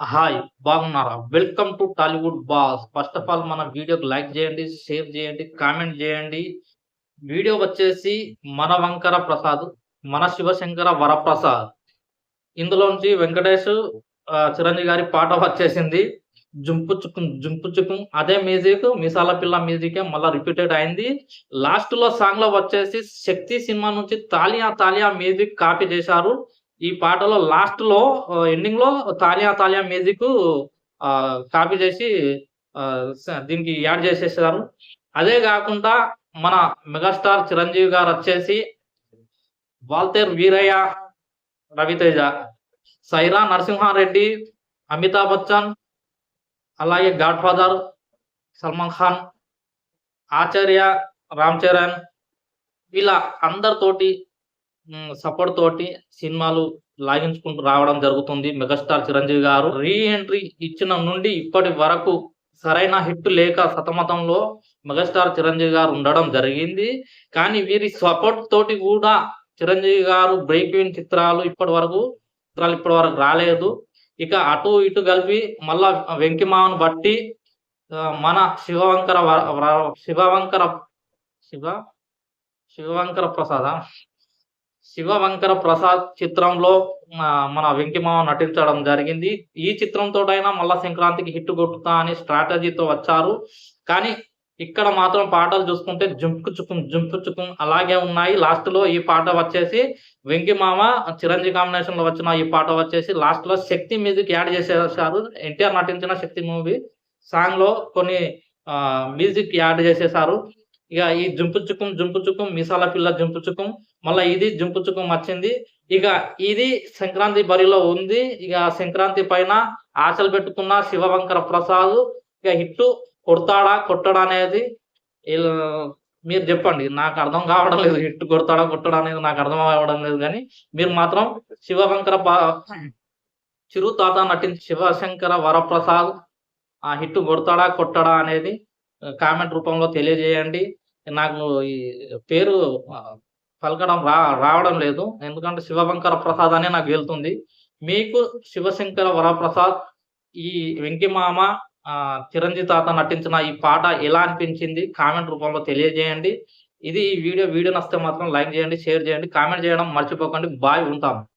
Hi బాగున్నారా? Welcome to Tollywood boss. First of all మన వీడియోకి లైక్ చేయండి షేర్ చేయండి కామెంట్ చేయండి. వీడియో వచ్చేసి మన వంకర ప్రసాద్ మన శివశంకర వరప్రసాద్. ఇందులోంచి వెంకటేష్ చిరంజీవి గారి పాట వచ్చేసింది. జుంపు చుకుం జుంపు చుకుం అదే మ్యూజిక్ మిసాల పిల్ల మ్యూజిక్ మళ్ళీ రిపీటెడ్ అయింది. లాస్ట్లో సాంగ్లో వచ్చేసి శక్తి సినిమా నుంచి తాలియా తాలియా మ్యూజిక్ కాపీ చేశారు. ఈ పాటలో లాస్ట్లో ఎండింగ్లో తాలియా తాలియా మ్యూజిక్ కాపీ చేసి దీనికి యాడ్ చేసేసారు. అదే కాకుండా మన మెగాస్టార్ చిరంజీవి గారు వచ్చేసి వాల్తేర్ వీరయ్య రవితేజ సైరా నరసింహారెడ్డి అమితాబ్ బచ్చన్ అలాగే గాడ్ ఫాదర్ సల్మాన్ ఖాన్ ఆచార్య రామ్ చరణ్ ఇలా అందరితోటి సపోర్ట్ తోటి సినిమాలు లాగించుకుంటూ రావడం జరుగుతుంది. మెగాస్టార్ చిరంజీవి గారు రీ ఎంట్రీ ఇచ్చిన నుండి ఇప్పటి వరకు సరైన హిట్ లేక సతమతంలో మెగాస్టార్ చిరంజీవి గారు ఉండడం జరిగింది. కానీ వీరి సపోర్ట్ తోటి కూడా చిరంజీవి గారు బ్రేక్ ఇన్ చిత్రాలు ఇప్పటి వరకు చిత్రాలు ఇప్పటి వరకు రాలేదు. ఇక అటు ఇటు కలిపి మళ్ళా వెంకిమాను బట్టి మన శివవంకర వ- శివవంకర శివ శివవంకర ప్రసాద? శివవంకర ప్రసాద్ చిత్రంలో మన వెంకిమావ నటించడం జరిగింది. ఈ చిత్రంతో అయినా మళ్ళా సంక్రాంతికి హిట్ కొట్టుతా అని స్ట్రాటజీతో వచ్చారు. కానీ ఇక్కడ మాత్రం పాటలు చూసుకుంటే జుంపు చుకుం జుంపు చుకుం అలాగే ఉన్నాయి. లాస్ట్లో ఈ పాట వచ్చేసి వెంకిమామ చిరంజీవి కాంబినేషన్లో వచ్చిన ఈ పాట వచ్చేసి లాస్ట్లో శక్తి మ్యూజిక్ యాడ్ చేసేసారు. ఎన్టీఆర్ నటించిన శక్తి మూవీ సాంగ్లో కొన్ని మ్యూజిక్ యాడ్ చేసేసారు. ఇక ఈ జుంపు చుకుం జుంపు చుకుం మిసాల పిల్ల జుంపు చుకుం మళ్ళీ ఇది జంపు చుకుం వచ్చింది ఇక ఇది సంక్రాంతి బరిలో ఉంది. ఇక సంక్రాంతి పైన ఆశలు పెట్టుకున్న శివవంకర ప్రసాద్ ఇక హిట్టు కొడతాడా కొట్టడా అనేది మీరు చెప్పండి. నాకు అర్థం కావడం లేదు. హిట్ కొడతాడా కొట్టడా అనేది నాకు అర్థం కావడం లేదు కానీ మీరు మాత్రం శివవంకర చిరు తాత నటించి శివశంకర వరప్రసాద్ ఆ హిట్ కొడతాడా కొట్టడా అనేది కామెంట్ రూపంలో తెలియజేయండి. నాకు ఈ పేరు పలకడం రా రావడం లేదు. ఎందుకంటే శివశంకర ప్రసాద్ అనే నాకు వెళ్తుంది. మీకు శివశంకర వరప్రసాద్ ఈ వెంకిమామ చిరంజీవి తాత నటించిన ఈ పాట ఎలా అనిపించింది కామెంట్ రూపంలో తెలియజేయండి. ఇది ఈ వీడియో వీడియో నస్తే మాత్రం లైక్ చేయండి షేర్ చేయండి కామెంట్ చేయడం మర్చిపోకండి. బాయ్ ఉంటాము.